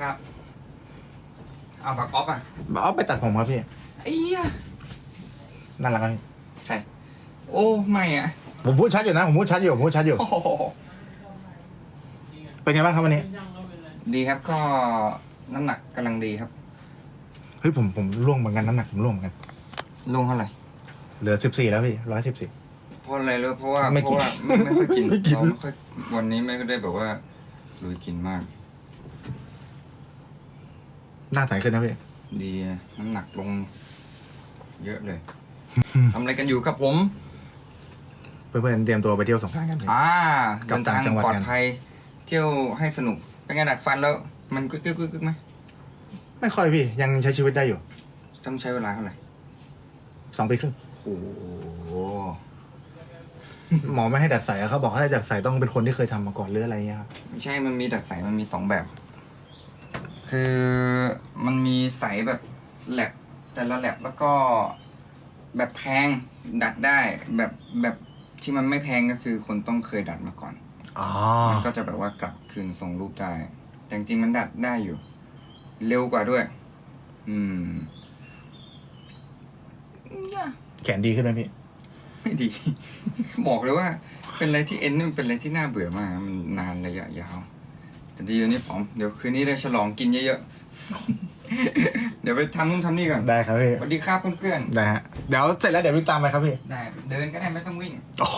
ครับ เอาปากก๊อฟอะเอาไปตัดผมครับพี่ไอ้เหี้ยน่ารักครับพี่ใช่โอ้ไม่อะผมพูดชัดอยู่นะผมพูดชัดอยู่ผมพูดชัดอยู่โอ้โหเป็นไงบ้างครับวันนี้ดีครับก็น้ำหนักกำลังดีครับเฮ้ยผมผมร่วงเหมือนกันน้ำหนักผมร่วงเหมือนกันลงเท่าไหร่เหลือสิบสี่แล้วพี่ร้อยสิบสี่ เพราะอะไรเลยเพราะว่าไม่เพกินราะว่าไม่ไม่ค่อยกินไม่กิน เราไม่ค่อยวันนี้ไม่ได้แบบว่าลุยกินมาก หน้าใสขึ้นนะพี่ ดีนะน้ำหนักลง เยอะเลย ทำอะไรกันอยู่ครับผม เพื่อนๆเตรียมตัวไปเที่ยวสงกรานต์กันพี่ อ่ากับเดินต่างทางจังหวัดปลอกัดน ภัย เที่ยวให้สนุก เป็นไงดัดฟันแล้ว มันกึกกึกกึกกึกไหมไม่ค่อยพี่ ยังใช้ชีวิตได้อยู่ต้องใช้เวลาเท่าไหร่สองปีครึ่งโอ้โหหมอไม่ให้ดัดใสอะเขาบอกให้ดัดใสต้องเป็นคนที่เคยทำมาก่อนหรืออะไรเงี้ยครับไม่ใช่มันมีดัดใสมันมีสองแบบ คือมันมีใสแบบแลบแต่ละแลบแล้วก็แบบแพงดัดได้แบบแบบที่มันไม่แพงก็คือคนต้องเคยดัดมาก่อนอ๋อมันก็จะแบบว่ากลับคืนทรงรูปได้ แต่จริงๆมันดัดได้อยู่ เร็วกว่าด้วย อืมอย่าแขนดีขึ้นไหมพี่ไม่ดี บอกเลยว่า เป็นอะไรที่เอ็นนี่มันเป็นอะไรที่น่าเบื่อมาก มันนานระยะยาว แต่ดีวันนี้ผมเดี๋ยวคืนนี้ได้ฉลองกินเยอะๆ เดี๋ยวไปทำนู่นทำนี่ก่อนได้ครับพี่สวัสดีครับเพื่อนได้ฮะเดี๋ยวเสร็จแล้วเดี๋ยววิ่งตามไปครับพี่ๆได้เดินก็ได้ไม่ต้องวิ่ง โอ้